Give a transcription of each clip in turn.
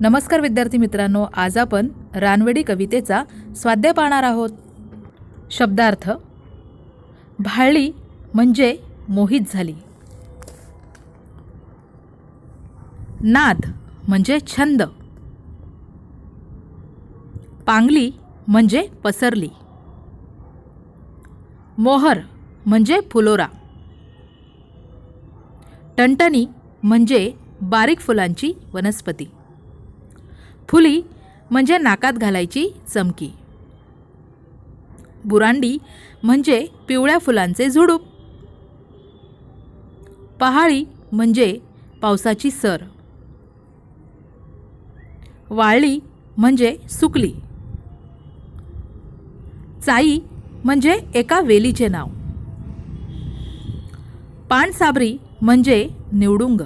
नमस्कार विद्यार्थी मित्रांनो आज आपण रानवेडी कवितेचा स्वाध्याय पाहणार आहोत. शब्दार्थ भाळली म्हणजे मोहित झाली. नाद म्हणजे छंद. पांगली म्हणजे पसरली. मोहर म्हणजे फुलोरा. टणटणी म्हणजे बारीक फुलांची वनस्पती. फुली म्हणजे नाकात घालायची चमकी. बुरांडी म्हणजे पिवळ्या फुलांचे झुडूप. पहाळी म्हणजे पावसाची सर. वाळली म्हणजे सुकली. चाई म्हणजे एका वेलीचे नाव. पानसाबरी म्हणजे निवडुंग.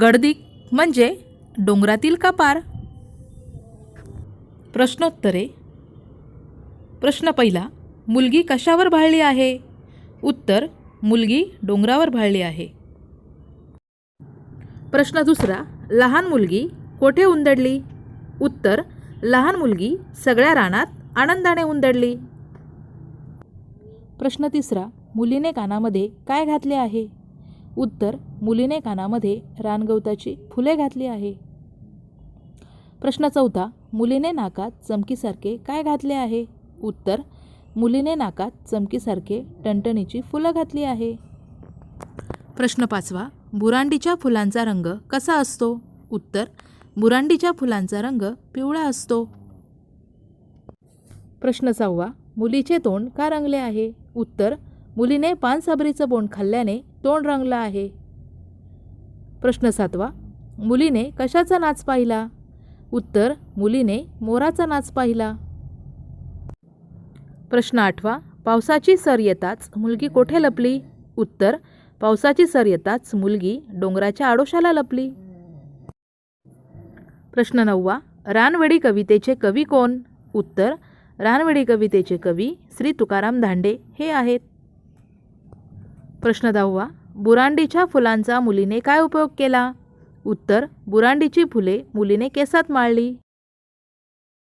गडदिक म्हणजे डोंगरातील का पार? प्रश्नोत्तरे. प्रश्न पहिला मुलगी कशावर भाळली आहे? उत्तर मुलगी डोंगरावर भाळली आहे. प्रश्न दुसरा लहान मुलगी कोठे उंदडली? उत्तर लहान मुलगी सगळ्या रानात आनंदाने उंदडली. प्रश्न तिसरा मुलीने कानामध्ये काय घातले आहे? उत्तर मुलीने कानामध्ये रानगवताची फुले घातली आहे. प्रश्न चौथा मुलीने नाकात चमकीसारखे काय घातले आहे? उत्तर मुलीने नाकात चमकीसारखे टणटणीची फुलं घातली आहे. प्रश्न पाचवा बुरांडीच्या फुलांचा रंग कसा असतो? उत्तर बुरांडीच्या फुलांचा रंग पिवळा असतो. प्रश्न सहावा मुलीचे तोंड का रंगले आहे? उत्तर मुलीने पानसाबरीचं बोंड खाल्ल्याने तोंड रंगलं आहे. प्रश्न सातवा मुलीने कशाचा नाच पाहिला? उत्तर मुलीने मोराचा नाच पाहिला. प्रश्न आठवा पावसाची सर येताच मुलगी कोठे लपली? उत्तर पावसाची सर येताच मुलगी डोंगराच्या आडोशाला लपली. प्रश्न नववा रानवेडी कवितेचे कवी कोण? उत्तर रानवेडी कवितेचे कवी श्री तुकाराम धांडे हे आहेत. प्रश्न दहावा बुरांडीच्या फुलांचा मुलीने काय उपयोग केला? उत्तर बुरांडीची फुले मुलीने केसात माळली.